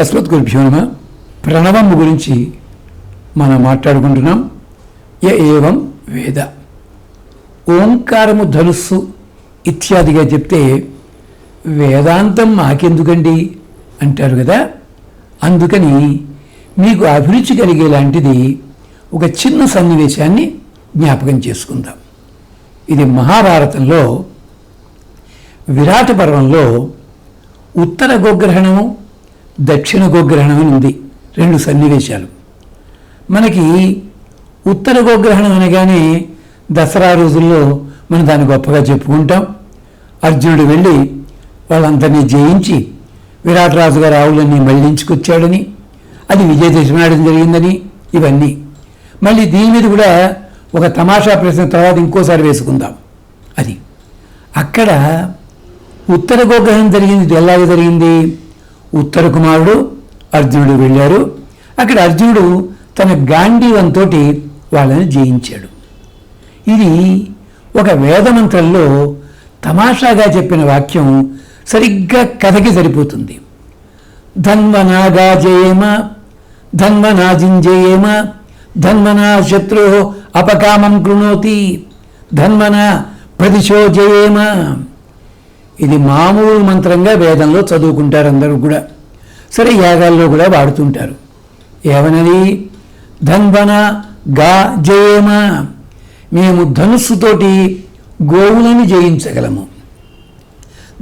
అస్మత్ గురుభ్యో నమ. గురించి మనం మాట్లాడుకుంటున్నాం. య ఏవం వేద. ఓంకారము ధనుస్సు ఇత్యాదిగా చెప్తే వేదాంతం మాకెందుకండి అంటారు కదా. అందుకని మీకు అభిరుచి కలిగేలాంటిది ఒక చిన్న సన్నివేశాన్ని జ్ఞాపకం చేసుకుందాం. ఇది మహాభారతంలో విరాట పర్వంలో ఉత్తర గోగ్రహణము దక్షిణ గోగ్రహణం అని ఉంది. రెండు సన్నివేశాలు. మనకి ఉత్తర గోగ్రహణం అనగానే దసరా రోజుల్లో మనం దాన్ని గొప్పగా చెప్పుకుంటాం. అర్జునుడు వెళ్ళి వాళ్ళందరినీ జయించి విరాట్ రాజు గారు ఆవులన్నీ మళ్ళించుకొచ్చాడని అది విజయదశమి నాడు జరిగిందని ఇవన్నీ. మళ్ళీ దీని మీద కూడా ఒక తమాషా ప్రశ్న తర్వాత ఇంకోసారి వేసుకుందాం. అది అక్కడ ఉత్తర గోగ్రహం జరిగింది ఎలాగ జరిగింది. ఉత్తర కుమారుడు అర్జునుడు వెళ్ళారు. అక్కడ అర్జునుడు తన గాంధీవంతో వాళ్ళని జయించాడు. ఇది ఒక వేదమంత్రంలో తమాషాగా చెప్పిన వాక్యం సరిగ్గా కథకి సరిపోతుంది. ధన్వనాగా జయేమ ధన్వనాజింజయేమ ధన్వనా శత్రు అపకామం కృణోతి ధన్వన ప్రతిశోజయేమ. ఇది మామూలు మంత్రంగా వేదంలో చదువుకుంటారు అందరూ కూడా. సరే యాగాల్లో కూడా వాడుతుంటారు. ఏమనది ధన్వన గా జయమ. మేము ధనుస్సుతోటి గోవులను జయించగలము.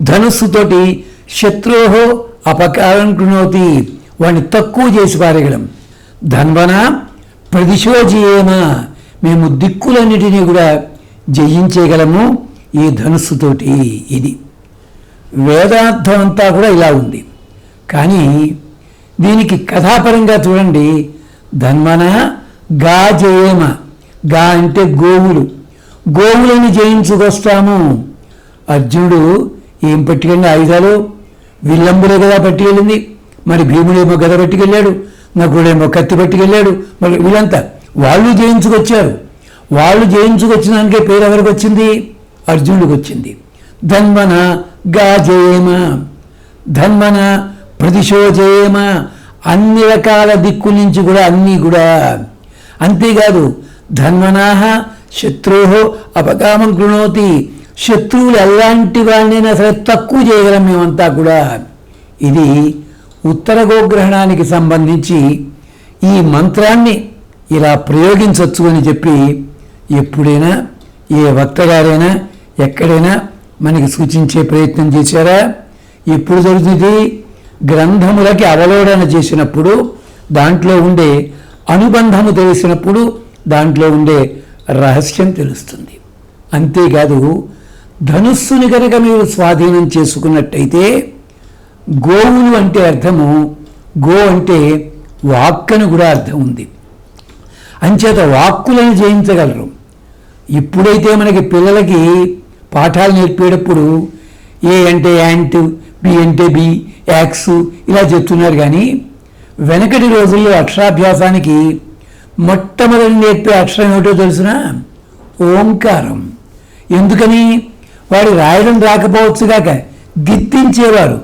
ధనుస్సుతోటి శత్రోహో అపకారం కృణోతి వాడిని తక్కువ చేసి పారేయగలం. ధన్వన ప్రతిశోజయేమ మేము దిక్కులన్నిటినీ కూడా జయించేయగలము ఈ ధనుస్సుతోటి ఇది. వేదార్థం అంతా కూడా ఇలా ఉంది. కానీ దీనికి కథాపరంగా చూడండి. ధన్మన గా జయేమ. గా అంటే గోవులు. గోవులను జయించుకొస్తాము అర్జునుడు ఏం పట్టుకెళ్ళిన ఆయుధాలు? విల్లంబులే కదా పట్టుకెళ్ళింది. మరి భీముడేమో గద పట్టుకెళ్ళాడు. నకుడేమో కత్తి పట్టుకెళ్ళాడు. మరి వీళ్ళంతా వాళ్ళు జయించుకొచ్చారు. వాళ్ళు జయించుకొచ్చినానికే పేరు ఎవరికి వచ్చింది? అర్జునుడికి వచ్చింది. ధన్మన గాజేమ ధన్మన ప్రతిశోచేమ అన్ని రకాల దిక్కుల నుంచి కూడా అన్నీ కూడా. అంతేకాదు ధన్వనాహ శత్రువు అపకామం కృణోతి శత్రువులు ఎలాంటి వాళ్ళనైనా సరే తక్కువ చేయగలం మేమంతా కూడా. ఇది ఉత్తర గోగ్రహణానికి సంబంధించి ఈ మంత్రాన్ని ఇలా ప్రయోగించవచ్చు అని చెప్పి ఎప్పుడైనా ఏ వక్తగారైనా ఎక్కడైనా మనకి సూచించే ప్రయత్నం చేశారా? ఎప్పుడు జరుగుతుంది? గ్రంథములకి అవలోడన చేసినప్పుడు దాంట్లో ఉండే అనుబంధము తెలిసినప్పుడు దాంట్లో ఉండే రహస్యం తెలుస్తుంది. అంతేకాదు ధనుస్సుని కనుక మీరు స్వాధీనం చేసుకున్నట్టయితే గోవులు అంటే అర్థము గో అంటే వాక్కని కూడా అర్థం ఉంది. అంచేత వాక్కులను జయించగలరు. ఇప్పుడైతే మనకి పిల్లలకి పాఠాలు నేర్పేటప్పుడు ఏ అంటే యాంట్ బి అంటే బి యాక్స్ ఇలా చెప్తున్నారు కానీ వెనకటి రోజుల్లో అక్షరాభ్యాసానికి మొట్టమొదటి నేర్పే అక్షరం ఏమిటో తెలిసిన? ఓంకారం. ఎందుకని? వాడు రాయడం రాకపోవచ్చుగాక గిత్తించేవారు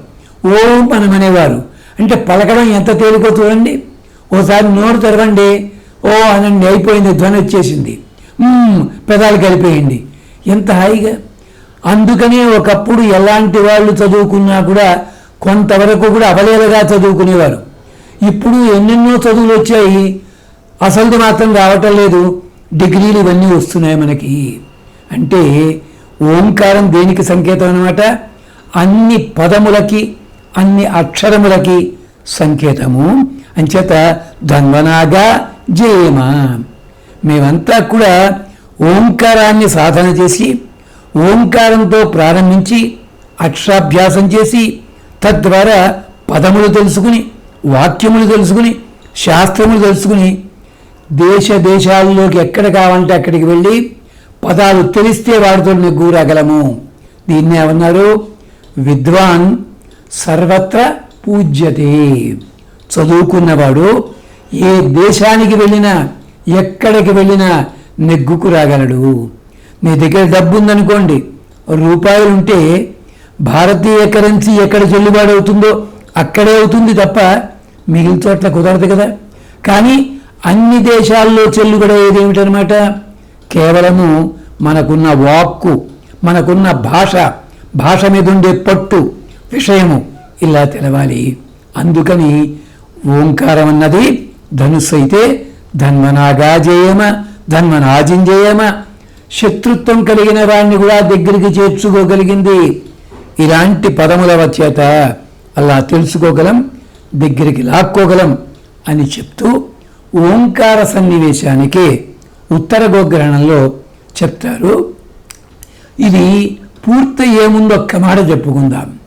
ఓం అనమనేవారు. అంటే పలకడం ఎంత తేలికో చూడండి. ఓసారి నోరు తెరవండి. ఓ అనండి అయిపోయింది ధ్వని వచ్చేసింది. పెదాలు కలిపేయండి ఎంత హాయిగా. అందుకనే ఒకప్పుడు ఎలాంటి వాళ్ళు చదువుకున్నా కూడా కొంతవరకు కూడా అవలేలగా చదువుకునేవారు. ఇప్పుడు ఎన్నెన్నో చదువులు వచ్చాయి. అసలుది మాత్రం రావటం లేదు. డిగ్రీలు ఇవన్నీ వస్తున్నాయి మనకి. అంటే ఓంకారం దేనికి సంకేతం అనమాట అన్ని పదములకి అన్ని అక్షరములకి సంకేతము. అంచేత ధన్వనాగా జయమ. మేమంతా కూడా ఓంకారాన్ని సాధన చేసి ఓంకారంతో ప్రారంభించి అక్షరాభ్యాసం చేసి తద్వారా పదములు తెలుసుకుని వాక్యములు తెలుసుకుని శాస్త్రములు తెలుసుకుని దేశ దేశాల్లోకి ఎక్కడ కావాలంటే అక్కడికి వెళ్ళి పదాలు తెలిస్తే వాడితో నెగ్గూరగలము దీన్ని ఏమన్నారు? విద్వాన్ సర్వత్ర పూజ్యతే. చదువుకున్నవాడు ఏ దేశానికి వెళ్ళినా ఎక్కడికి వెళ్ళినా నెగ్గుకు రాగలడు. మీ దగ్గర డబ్బు ఉందనుకోండి రూపాయలు ఉంటే భారతీయ కరెన్సీ ఎక్కడ చెల్లుబాటు అవుతుందో అక్కడే అవుతుంది తప్ప మిగిలిన చోట్ల కుదరదు కదా. కానీ అన్ని దేశాల్లో చెల్లుబడేది ఏమిటనమాట కేవలము మనకున్న వాక్కు మనకున్న భాష భాష మీద ఉండే పట్టు విషయము ఇలా తెలవాలి. అందుకని ఓంకారం అన్నది ధనుస్సు అయితే ధన్వనాగా జయమ ధన్వనాజింజయమ శత్రుత్వం కలిగిన వాడిని కూడా దగ్గరికి చేర్చుకోగలిగింది. ఇలాంటి పదముల చేత అలా తెలుసుకోగలం దగ్గరికి లాక్కోగలం అని చెప్తూ ఓంకార సన్నివేశానికి ఉత్తర గోగ్రహణంలో చెప్తారు. ఇది పూర్తి ఏముందో ఒక్క మాట చెప్పుకుందాం.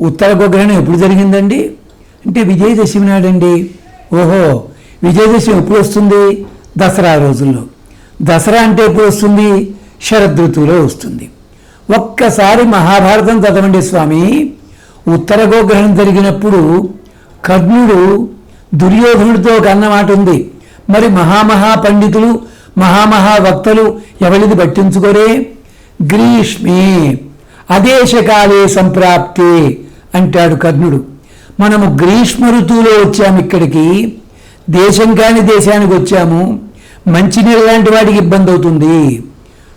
ఉత్తర గోగ్రహణం ఎప్పుడు జరిగిందండి? అంటే విజయదశమి నాడండి. ఓహో విజయదశమి ఎప్పుడు వస్తుంది? దసరా రోజుల్లో. దసరా అంటే ఎప్పుడు వస్తుంది? శరదృతువులో వస్తుంది. ఒక్కసారి మహాభారతం చదవండి స్వామి. ఉత్తర గోగ్రహం జరిగినప్పుడు కర్ణుడు దుర్యోధనుడితో ఒక అన్నమాట ఉంది. మరి మహామహా పండితులు మహామహా వక్తలు ఎవరిది పట్టించుకోరే? గ్రీష్మే. అదేశకాలే సంప్రాప్తే అంటాడు కర్ణుడు. మనము గ్రీష్మ ఋతువులో వచ్చాము ఇక్కడికి. దేశం కాని దేశానికి వచ్చాము. మంచినీళ్ళ లాంటి వాడికి ఇబ్బంది అవుతుంది.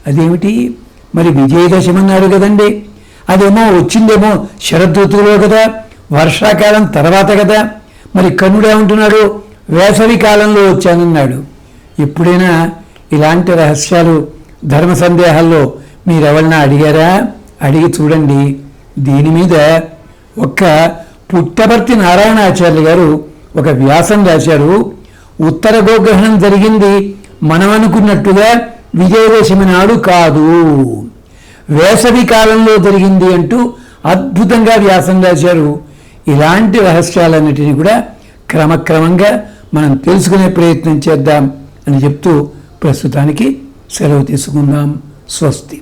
అదేమిటి? మరి విజయదశమి అన్నాడు కదండి. అదేమో వచ్చిందేమో శరదృతువులో కదా వర్షాకాలం తర్వాత కదా. మరి కర్ణుడు ఏమంటున్నాడు? వేసవి కాలంలో వచ్చానన్నాడు. ఎప్పుడైనా ఇలాంటి రహస్యాలు ధర్మ సందేహాల్లో మీరెవరన్నా అడిగారా? అడిగి చూడండి. దీని మీద ఒక్క పుట్టపర్తి నారాయణాచార్య గారు ఒక వ్యాసం రాశారు. ఉత్తర గోగ్రహణం జరిగింది మనం అనుకున్నట్టుగా విజయదశమి నాడు కాదు. వేసవి కాలంలో జరిగింది అంటూ అద్భుతంగా వ్యాసం రాశారు. ఇలాంటి రహస్యాలన్నిటినీ కూడా క్రమక్రమంగా మనం తెలుసుకునే ప్రయత్నం చేద్దాం అని చెప్తూ ప్రస్తుతానికి సెలవు తీసుకుందాం. స్వస్తి.